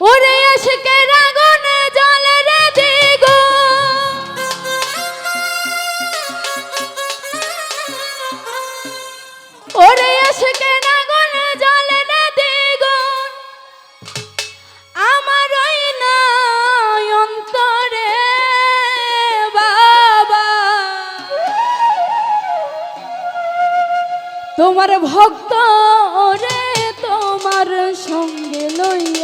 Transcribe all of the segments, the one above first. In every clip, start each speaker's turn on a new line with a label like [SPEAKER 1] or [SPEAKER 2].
[SPEAKER 1] ওরে আশকে রাগনে জল রে দিগো। ওরে আশকে রাগনে জল রে দিগো। আমার ওই নাই অন্তরে বাবা। তোমার ভক্ত রে তোমার সঙ্গে লইয়া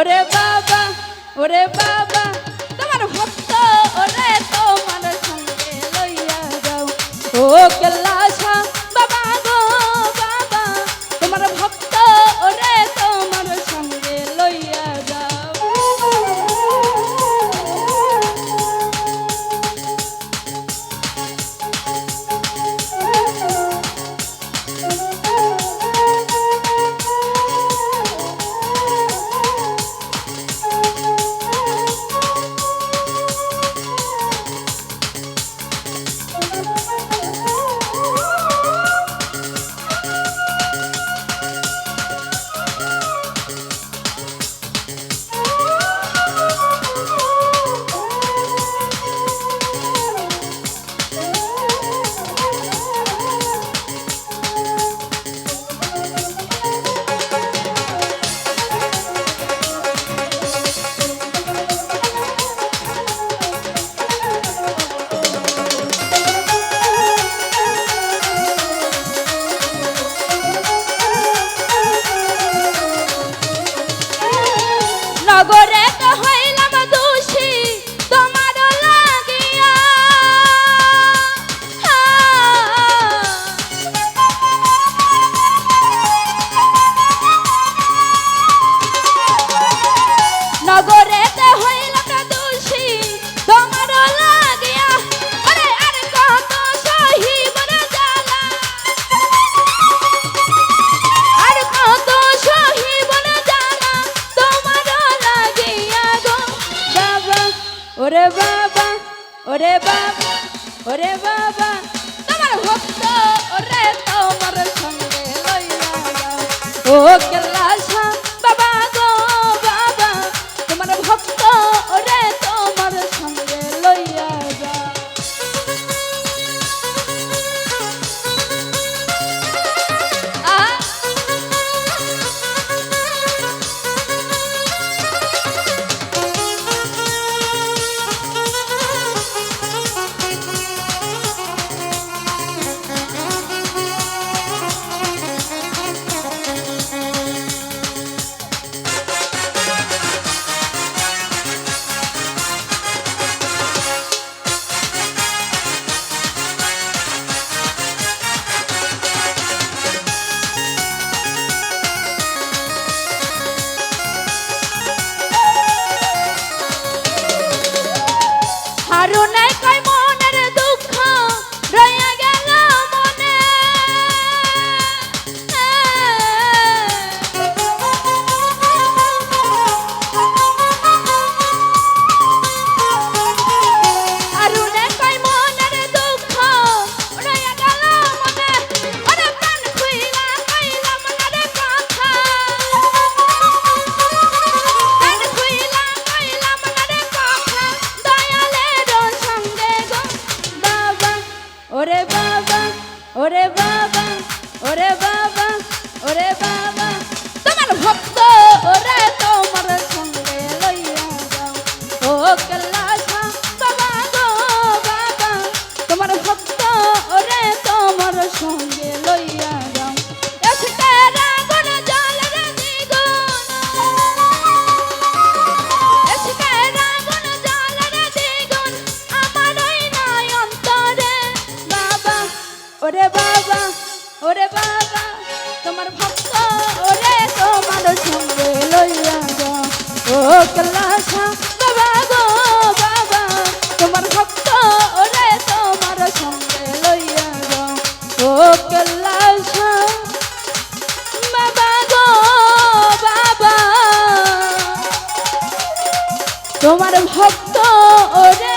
[SPEAKER 1] ওরে বাবা ওরে বাবা তোমার ভক্ত ওরে তোমার সঙ্গে লইয়া যাও। ও কেলা ওরে বাবা তোমার ভক্ত ওরে তোমার সঙ্গে লইয়া ও কেলা varones. ওরে বাবা ওরে বাবা ওরে বাবা। তোমার ভক্ত ওরে